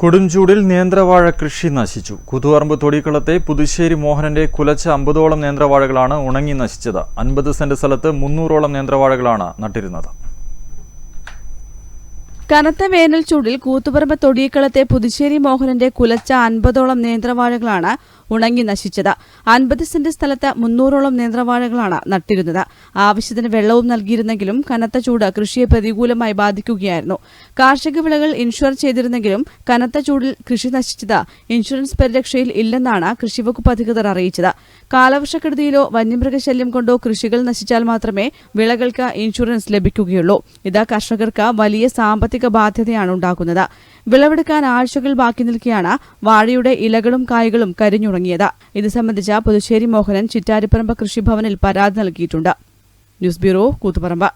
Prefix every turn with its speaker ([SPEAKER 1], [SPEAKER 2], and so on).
[SPEAKER 1] കൊടുംചൂടിൽ നേന്ത്രവാഴ കൃഷി നശിച്ചു. കുതുവറമ്പ് തൊടിക്കളത്തെ പുതുശ്ശേരി മോഹനന്റെ കുലച്ച അമ്പതോളം നേന്ത്രവാഴകളാണ് ഉണങ്ങി നശിച്ചത്. അൻപത് സെന്റ് സ്ഥലത്ത് മുന്നൂറോളം നേന്ത്രവാഴകളാണ് നട്ടിരുന്നത്.
[SPEAKER 2] കനത്ത വേനൽ ചൂടിൽ കൂത്തുപറമ്പ് തൊടിയക്കളത്തെ പുതുശ്ശേരി മോഹനന്റെ കുലച്ച അൻപതോളം നേന്ത്രവാഴകളാണ് ഉണങ്ങി നശിച്ചത്. അൻപത് സെന്റ് സ്ഥലത്ത് മുന്നൂറോളം നേന്ത്രവാഴകളാണ് നട്ടിരുന്നത്. ആവശ്യത്തിന് വെള്ളവും നൽകിയിരുന്നെങ്കിലും കനത്ത ചൂട് കൃഷിയെ പ്രതികൂലമായി ബാധിക്കുകയായിരുന്നു. കാർഷിക വിളകൾ ഇൻഷുർ ചെയ്തിരുന്നെങ്കിലും കനത്ത ചൂടിൽ കൃഷി നശിച്ചത് ഇൻഷുറൻസ് പരിരക്ഷയിൽ ഇല്ലെന്നാണ് കൃഷിവകുപ്പ് അധികൃതർ അറിയിച്ചത്. കാലവർഷക്കെടുതിയിലോ വന്യമൃഗശല്യം കൊണ്ടോ കൃഷികൾ നശിച്ചാൽ മാത്രമേ വിളകൾക്ക് ഇൻഷുറൻസ് ലഭിക്കുകയുള്ളൂ. ഇത് കർഷകർക്ക് വലിയ സാമ്പത്തിക ബാധ്യതയാണ് ഉണ്ടാക്കുന്നത്. വിളവെടുക്കാൻ ആഴ്ചകൾ ബാക്കി നിൽക്കെയാണ് വാഴയുടെ ഇലകളും കായ്കളും കരിഞ്ഞുണങ്ങിയത്. ഇത് സംബന്ധിച്ച് പുതുശ്ശേരി മോഹനൻ ചിറ്റാരിപ്പറമ്പ് കൃഷിഭവനിൽ പരാതി നൽകിയിട്ടുണ്ട്. News bureau Koothuparamba.